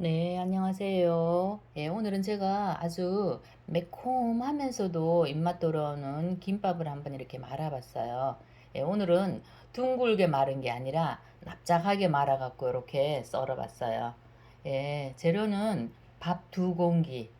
네, 안녕하세요. 예, 오늘은 제가 아주 매콤하면서도 입맛 돌아오는 김밥을 한번 이렇게 말아봤어요. 예, 오늘은 둥글게 마른 게 아니라 납작하게 말아갖고 이렇게 썰어봤어요. 예, 재료는 밥 두 공기,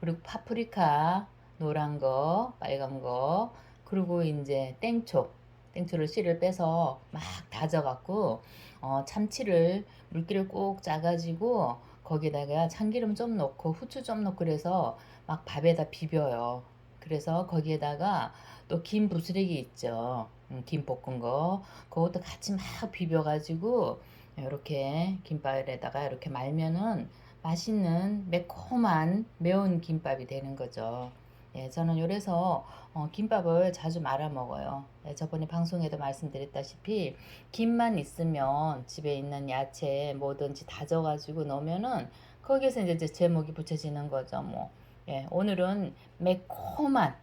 그리고 파프리카, 노란 거, 빨간 거, 그리고 이제 땡초, 땡초를 씨를 빼서 막 다져갖고, 어, 참치를 물기를 꼭 짜가지고, 거기다가 참기름 좀 넣고, 후추 좀 넣고, 그래서 막 밥에다 비벼요. 그래서 거기에다가 또 김 부스러기 있죠. 음, 김 볶은 거. 그것도 같이 막 비벼가지고, 이렇게 김밥에다가 이렇게 말면은 맛있는 매콤한 매운 김밥이 되는 거죠. 예, 저는 요래서 어, 김밥을 자주 말아 먹어요. 예, 저번에 방송에도 말씀드렸다시피 김만 있으면 집에 있는 야채 뭐든지 다져가지고 넣으면은 거기에서 이제 제목이 붙여지는 거죠. 뭐 예, 오늘은 매콤한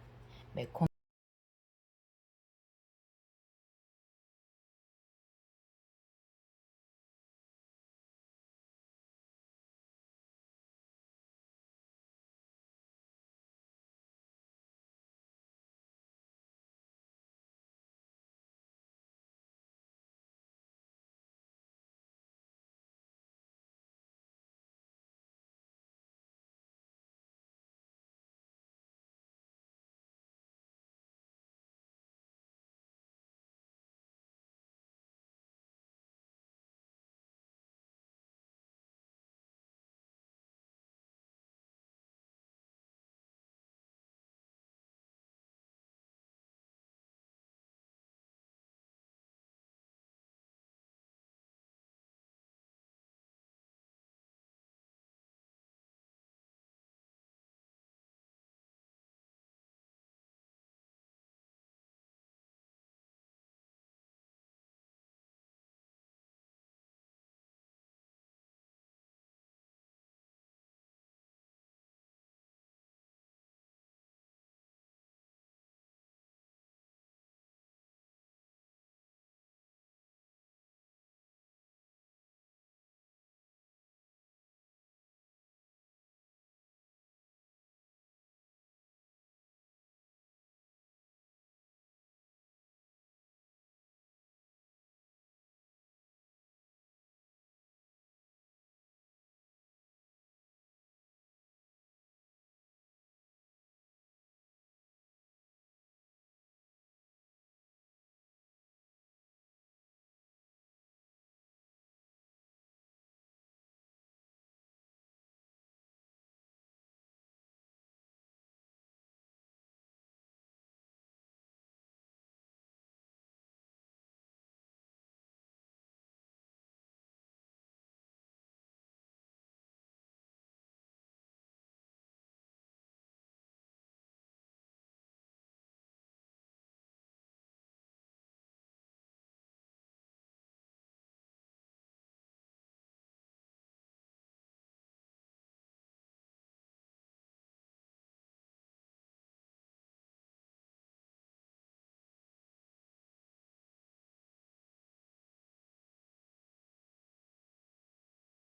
매콤